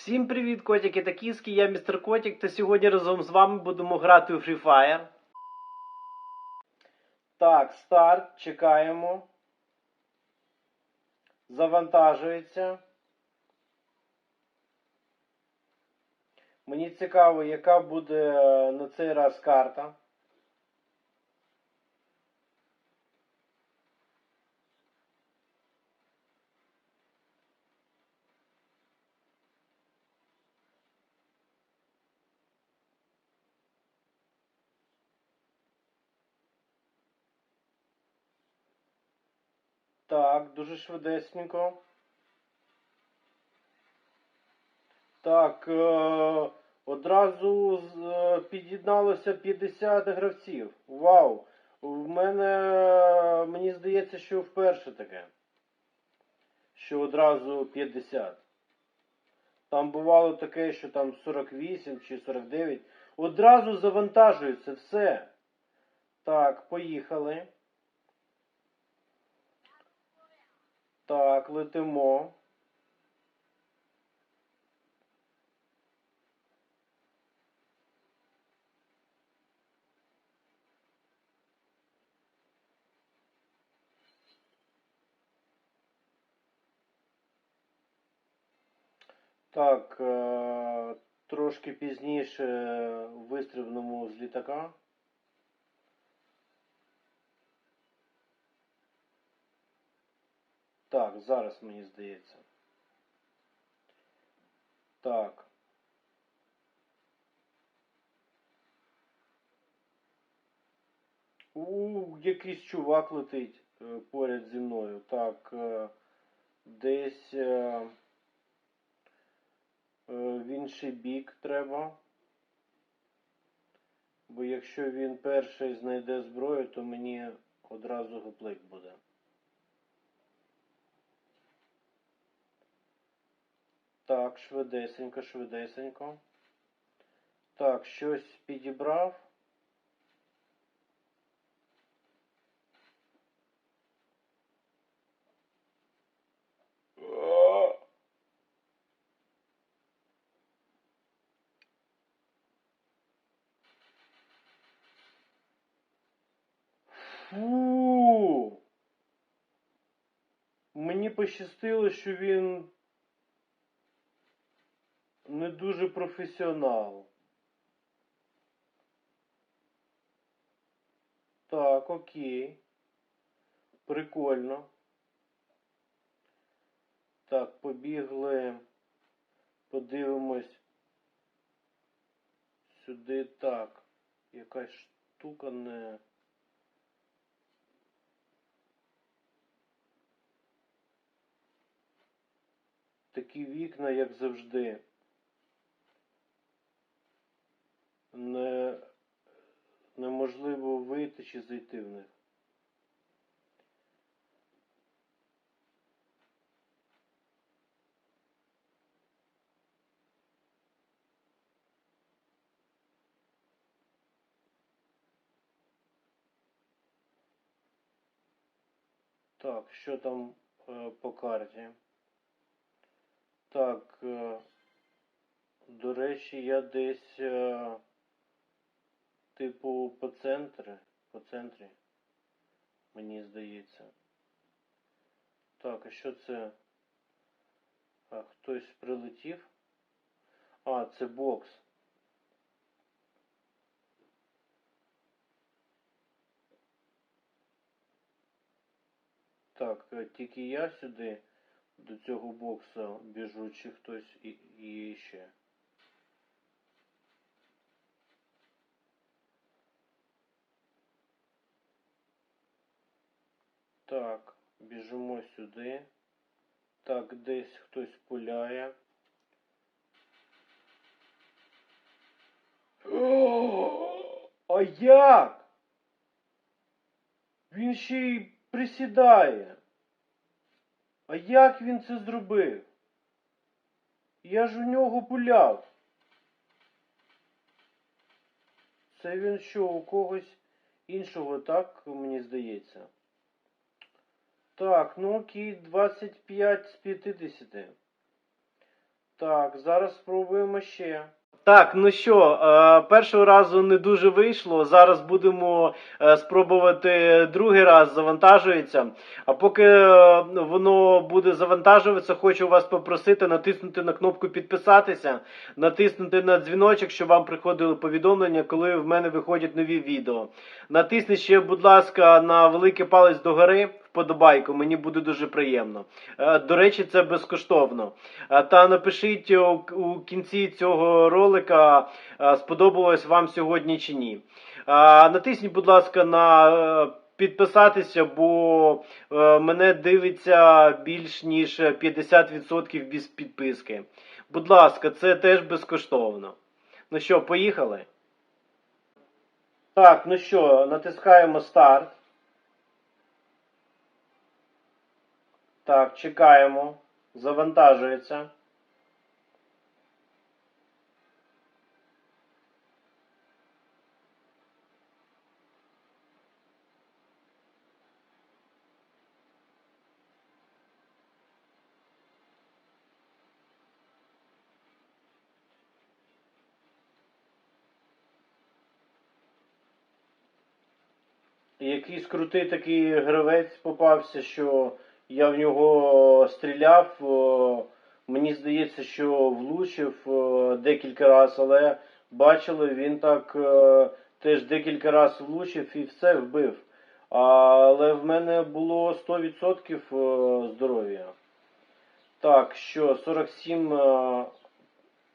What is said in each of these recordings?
Всім привіт, котики та кіски, я містер Котик, та сьогодні разом з вами будемо грати у Free Fire. Так, старт, чекаємо. Завантажується. Мені цікаво, яка буде е, на цей раз карта. Так, дуже швидесенько. Так, е- одразу е, під'єдналося 50 гравців. Вау! В мене, мені здається, що вперше таке. Що одразу 50. Там бувало таке, що там 48 чи 49. Одразу завантажується все. Так, поїхали. Так, летимо. Так, е, трошки пізніше вистрибнемо з літака. Так, зараз мені здається. Так. У, якийсь чувак летить е, поряд зі мною. Так, е, десь е, в інший бік треба. Бо якщо він перший знайде зброю, то мені одразу гоплик буде. Так, швидесенько, швидесенько. Так, щось підібрав. Фу. Мені пощастило, що він не дуже професіонал. Так, окей. Прикольно. Так, побігли. Подивимось. Сюди так. Якась штука не. Такі вікна, як завжди. Не... Неможливо вийти чи зайти в них. Так, що там е, по карті? Так, е, до речі, я десь е, типу по центрі, по центрі, мені здається. Так, а що це? А, хтось прилетів? А, це бокс. Так, е, тільки я сюди до цього бокса біжу, чи хтось і, і ще. Так, біжимо сюди. Так, десь хтось пуляє. А як? Він ще й присідає. А як він це зробив? Я ж у нього пуляв. Це він що, у когось іншого, так, мені здається. Так, ну окей, 25 з 50. Так, зараз спробуємо ще. Так, ну що, е, першого разу не дуже вийшло. Зараз будемо е, спробувати другий раз завантажується. А поки е, воно буде завантажуватися, хочу вас попросити натиснути на кнопку підписатися, натиснути на дзвіночок, щоб вам приходили повідомлення, коли в мене виходять нові відео. Натисніть ще, будь ласка, на великий палець догори, вподобайку, мені буде дуже приємно. Е, До речі, це безкоштовно. Е, Та напишіть у, у кінці цього ролика, е, сподобалось вам сьогодні чи ні. Е, Натисніть, будь ласка, на е, підписатися, бо е, мене дивиться більш ніж 50% без підписки. Будь ласка, це теж безкоштовно. Ну що, поїхали? Так, ну що, натискаємо старт. Так, чекаємо. Завантажується. Якийсь крутий такий гравець попався, що я в нього стріляв. Мені здається, що влучив декілька разів, але бачили, він так е, теж декілька разів влучив і все вбив. Але в мене було 100% здоров'я. Так, що 47 е,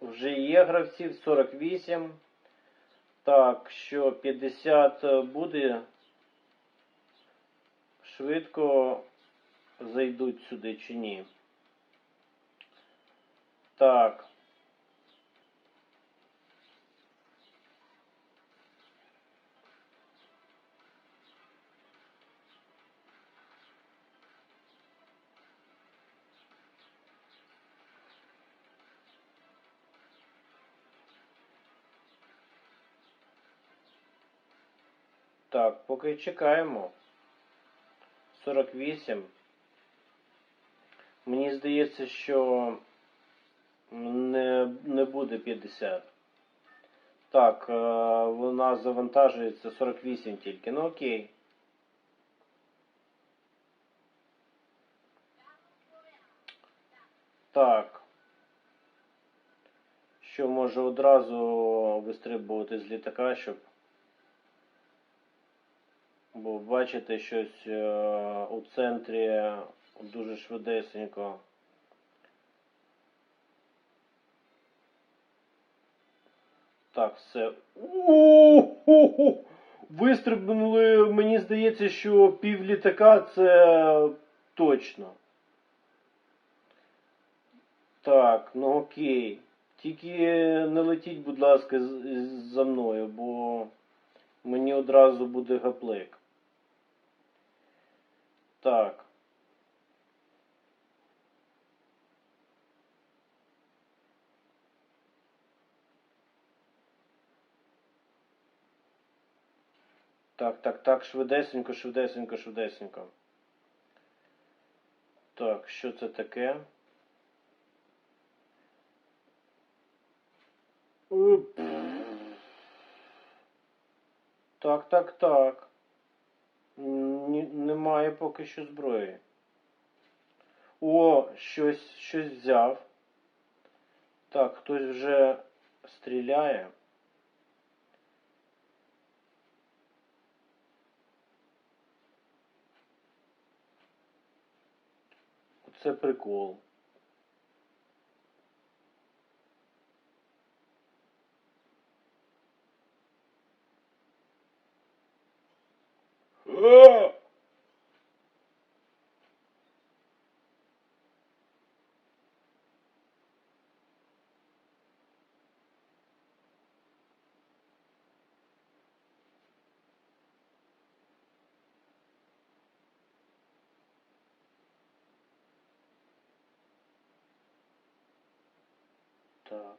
вже є гравців, 48. Так, що 50 буде. Швидко зайдуть сюди чи ні. Так. Так, поки чекаємо. 48. Мені здається, що не, не буде 50. Так, е, вона завантажується 48 тільки. Ну окей. Так. Що може одразу вистрибувати з літака, щоб. Бо бачите щось е, у центрі дуже швидесенько. Так, все. У-ху-ху! Вистрибнули, мені здається, що пів літака це точно. Так, ну окей. Тільки не летіть, будь ласка, за мною, бо мені одразу буде гаплик. Так. Так, так, так, швидесенько, швидесенько, швидесенько. Так, що це таке? Так, так, так. Ні, немає поки що зброї. О, щось, щось взяв. Так, хтось вже стріляє. Це прикол. А! Так.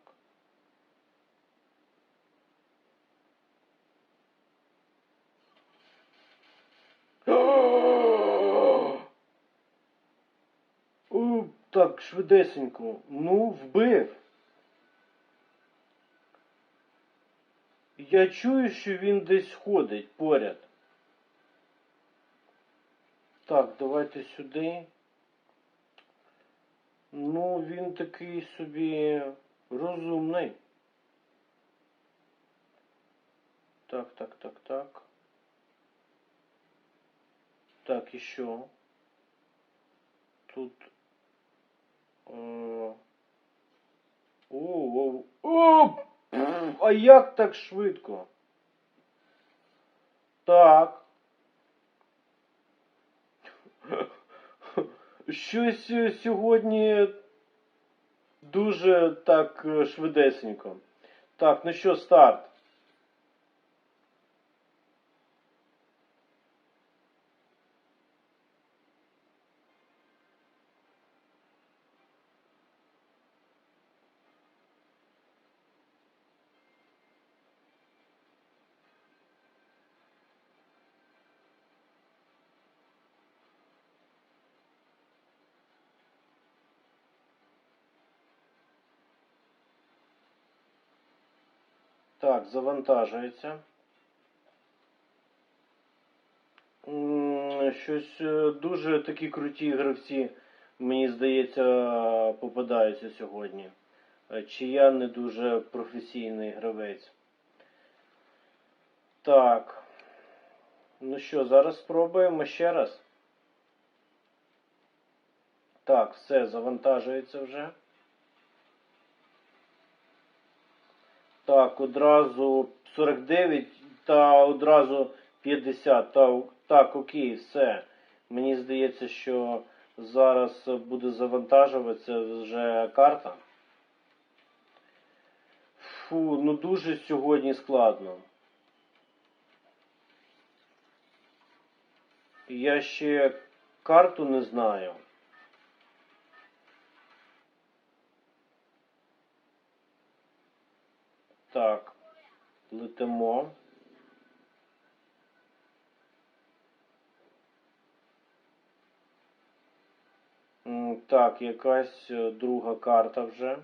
О, Так, швидесенько. Ну, вбив. Я чую, що він десь ходить поряд. Так, давайте сюди. Ну, він такий собі розумний. Так, так, так, так. Так, що? Тут. Е... О, о, о, а як так швидко? Так. Щось сьогодні дуже так е, швидесенько. Так, ну що, старт. Так, завантажується. Щось е, дуже такі круті гравці, мені здається, попадаються сьогодні. Е, Чи я не дуже професійний гравець. Так. Ну що, зараз спробуємо ще раз. Так, все, завантажується вже. Так, одразу 49 та одразу 50. Та, так, окей, все. Мені здається, що зараз буде завантажуватися вже карта. Фу, ну дуже сьогодні складно. Я ще карту не знаю. Так, летимо. Так, якась е, друга карта вже.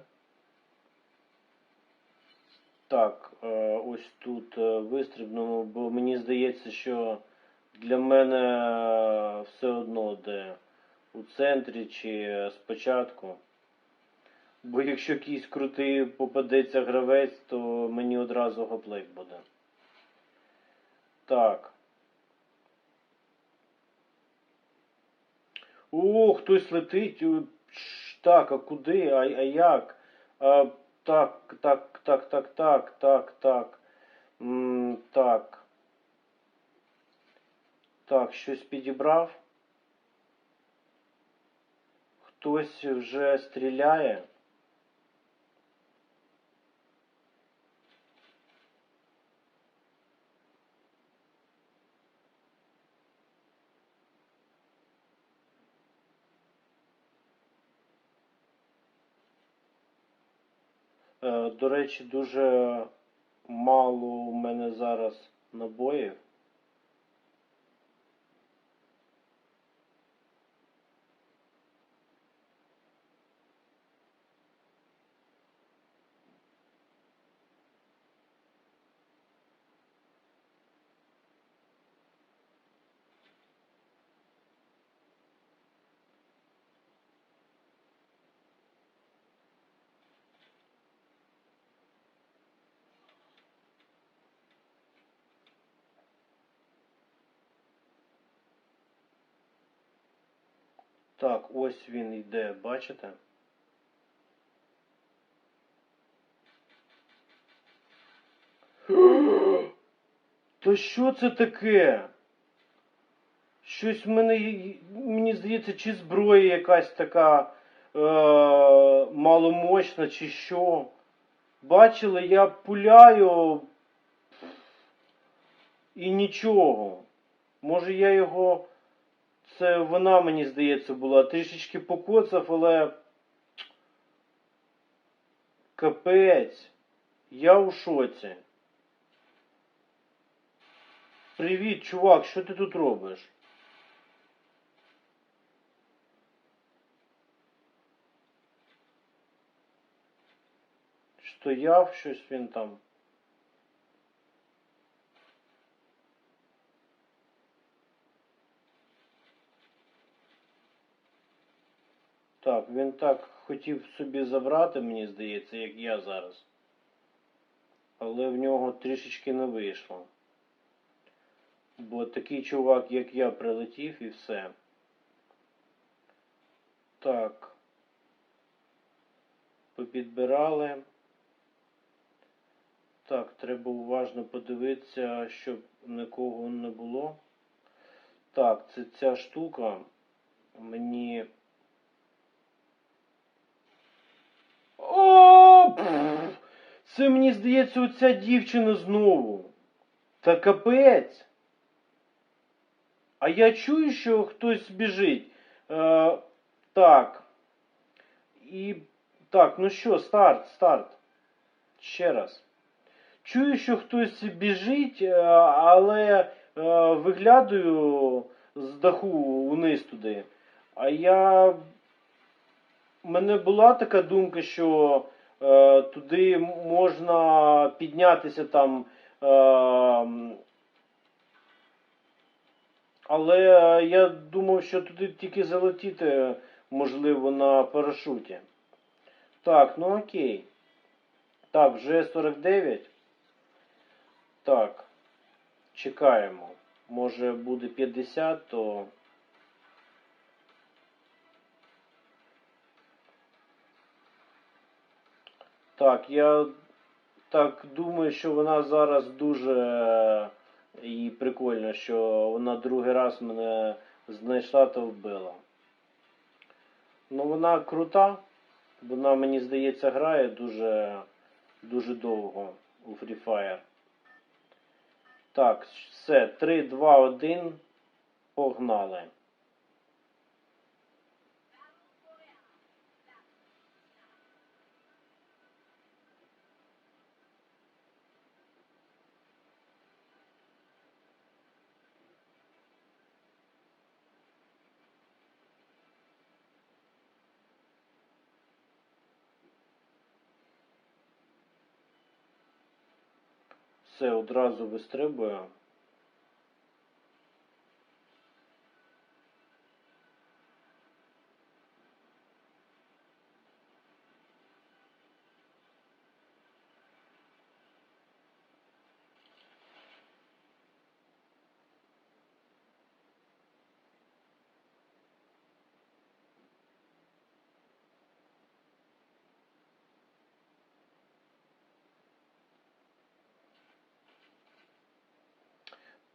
Так, е, ось тут е, вистрибнемо, бо мені здається, що для мене все одно де у центрі чи спочатку. Бо якщо якийсь крутий попадеться гравець, то мені одразу гоплейк буде. Так. О, хтось летить. Так, а куди? А, а як? А, так, так, так, так, так, так, так. М, так. Так, щось підібрав. Хтось вже стріляє. До речі, дуже мало у мене зараз набоїв. Так, ось він йде, бачите? То що це таке? Щось в мене, мені здається, чи зброя якась така е, маломощна, чи що. Бачили, я пуляю і нічого. Може я його. Це вона, мені здається, була трішечки покоцав, але капець. Я у шоці. Привіт, чувак, що ти тут робиш? Стояв щось він там. Так, він так хотів собі забрати, мені здається, як я зараз. Але в нього трішечки не вийшло. Бо такий чувак, як я, прилетів і все. Так. Попідбирали. Так, треба уважно подивитися, щоб нікого не було. Так, це ця штука мені. О! пф! Це мені здається, оця дівчина знову. Та капець. А я чую, що хтось біжить. Е, так. І. Так, ну що, старт, старт. Ще раз. Чую, що хтось біжить, е, але е, виглядаю з даху вниз туди. А я. У мене була така думка, що туди можна піднятися там. Е, але я думав, що туди тільки залетіти можливо на парашуті. Так, ну окей. Так, вже 49. Так. Чекаємо. Може буде 50, то. Так, я так думаю, що вона зараз дуже і прикольно, що вона другий раз мене знайшла та вбила. Ну, вона крута. Вона, мені здається, грає дуже, дуже довго у Free Fire. Так, все, 3, 2, 1. Погнали. Все, одразу вистрибую.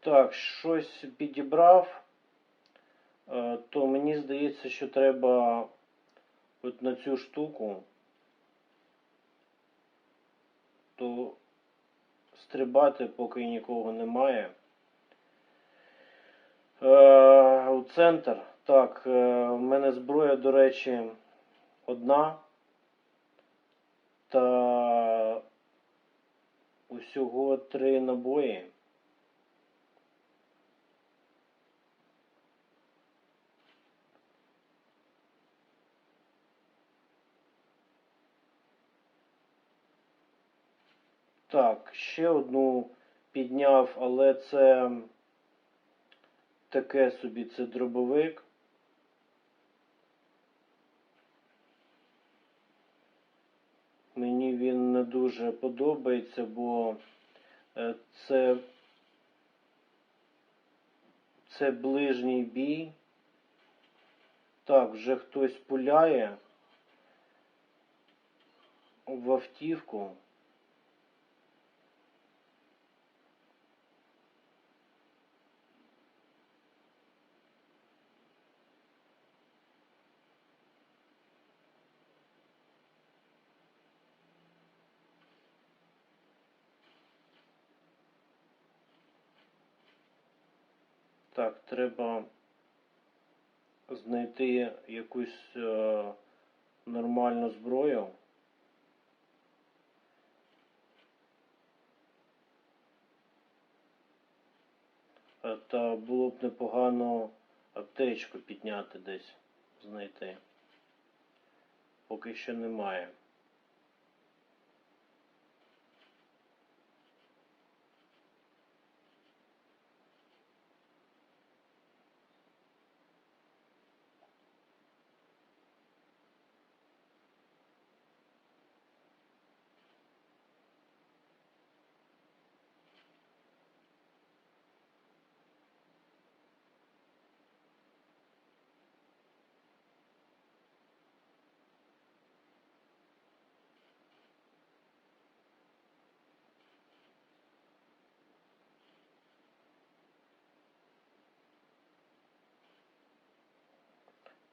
Так, щось підібрав, е, то мені здається, що треба от на цю штуку, то стрибати, поки нікого немає. Е, У центр. Так, е, в мене зброя, до речі, одна. Та усього три набої. Так, ще одну підняв, але це таке собі це дробовик. Мені він не дуже подобається, бо е, це, це ближній бій. Так, вже хтось пуляє в автівку. Так, треба знайти якусь е, нормальну зброю. Е, Та було б непогано аптечку підняти десь, знайти. Поки що немає.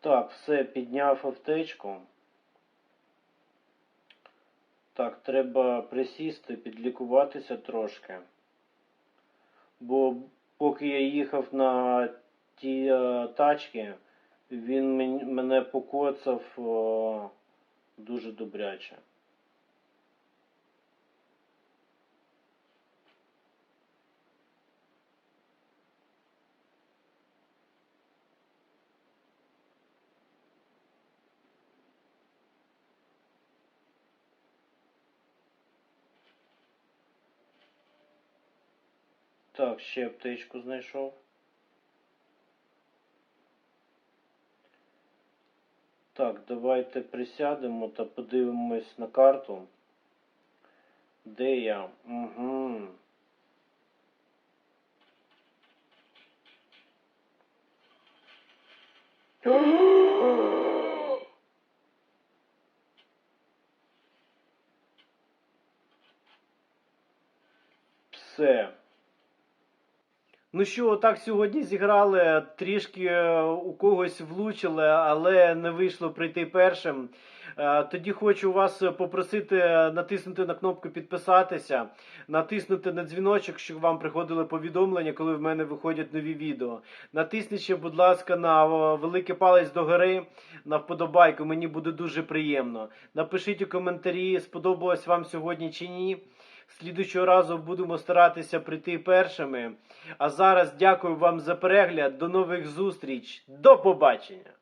Так, все, підняв аптечку. Так, треба присісти, підлікуватися трошки. Бо поки я їхав на ті е, тачки, він мен- мене покоцав е, дуже добряче. Так, ще аптечку знайшов. Так, давайте присядемо та подивимось на карту. Де я? Угу. Все. Ну що, так сьогодні зіграли, трішки е, у когось влучили, але не вийшло прийти першим. Е, Тоді хочу вас попросити натиснути на кнопку підписатися, натиснути на дзвіночок, щоб вам приходили повідомлення, коли в мене виходять нові відео. Натисніть ще, будь ласка, на е, великий палець догори, на вподобайку, мені буде дуже приємно. Напишіть у коментарі, сподобалось вам сьогодні чи ні. Слідуючого разу будемо старатися прийти першими. А зараз дякую вам за перегляд. До нових зустріч. До побачення!